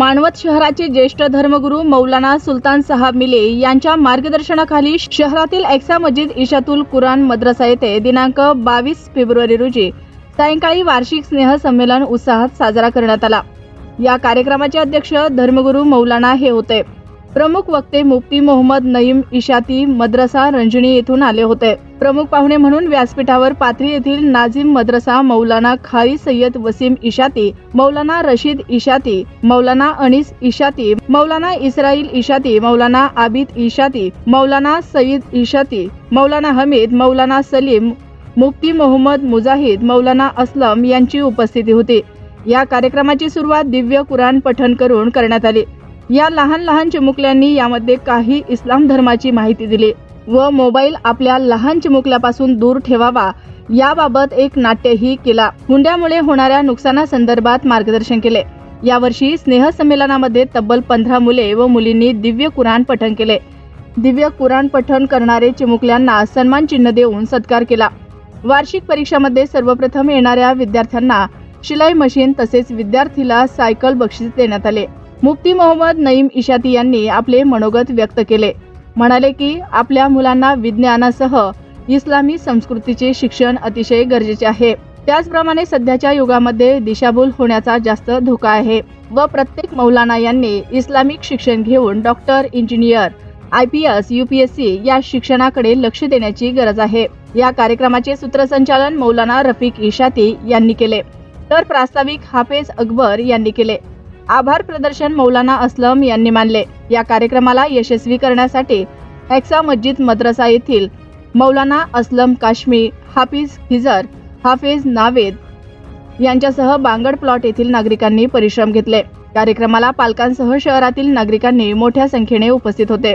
मानवत शहराचे ज्येष्ठ धर्मगुरू मौलाना सुलतान साहब मिले यांच्या मार्गदर्शनाखाली शहरातील एक्सा मस्जिद इशातुल कुराण मद्रसा येथे दिनांक बावीस फेब्रुवारी रोजी सायंकाळी वार्षिक स्नेह संमेलन उत्साहात साजरा करण्यात आला. या कार्यक्रमाचे अध्यक्ष धर्मगुरू मौलाना हे होते. प्रमुख वक्ते मुफ्ती मोहम्मद नईम इशाती मद्रसा रंजनी येथून आले होते. प्रमुख पाहुणे म्हणून व्यासपीठावर पाथरी येथील नाझिम मद्रसा मौलाना खारी सय्यद वसीम इशाती मौलाना रशीद इशाती मौलाना अनीस इशाती मौलाना इस्राईल इशाती मौलाना आबिद इशाती मौलाना सईद इशाती मौलाना हमीद मौलाना सलीम मुफ्ती मोहम्मद मुजाहिद मौलाना असलम यांची उपस्थिती होती. या कार्यक्रमाची सुरुवात दिव्य कुराण पठण करून करण्यात आली. या लहान लहान चिमुकल्यांनी यामध्ये काही इस्लाम धर्माची माहिती दिली. व मोबाईल आपल्या लहान चिमुकल्यापासून दूर ठेवावा. याबाबत एक नाट्यही केला. हुंड्यामुळे होणाऱ्या नुकसानासंदर्भात मार्गदर्शन केले. यावर्षी स्नेह संमेलनामध्ये तब्बल पंधरा मुले व मुलींनी दिव्य कुराण पठण केले. दिव्य कुराण पठण करणारे चिमुकल्यांना सन्मान चिन्ह देऊन सत्कार केला. वार्षिक परीक्षामध्ये सर्वप्रथम येणाऱ्या विद्यार्थ्यांना शिलाई मशीन तसेच विद्यार्थीला सायकल बक्षीस देण्यात आले. मुफ्ती मोहम्मद नईम इशाती यांनी आपले मनोगत व्यक्त केले. म्हणाले की आपल्या मुलांना विज्ञानासह इस्लामी संस्कृतीचे शिक्षण अतिशय गरजेचे आहे. त्याचप्रमाणे सध्याच्या युगामध्ये दिशाभूल होण्याचा जास्त धोका आहे व प्रत्येक मौलाना यांनी इस्लामिक शिक्षण घेऊन doctor engineer I P S U P S C या शिक्षणाकडे लक्ष देण्याची गरज आहे. या कार्यक्रमाचे सूत्रसंचालन मौलाना रफिक इशाती यांनी केले. तर प्रास्ताविक हाफेज अकबर यांनी केले. आभार प्रदर्शन मौलाना असलम यांनी मानले. या कार्यक्रमाला यशस्वी करण्यासाठी एक्सा मस्जिद मद्रसा येथील मौलाना असलम काश्मी हाफिज हिजर हाफिज नावेद यांच्यासह बांगड प्लॉट येथील नागरिकांनी परिश्रम घेतले. कार्यक्रमाला पालकांसह शहरातील नागरिकांनी मोठ्या संख्येने उपस्थित होते.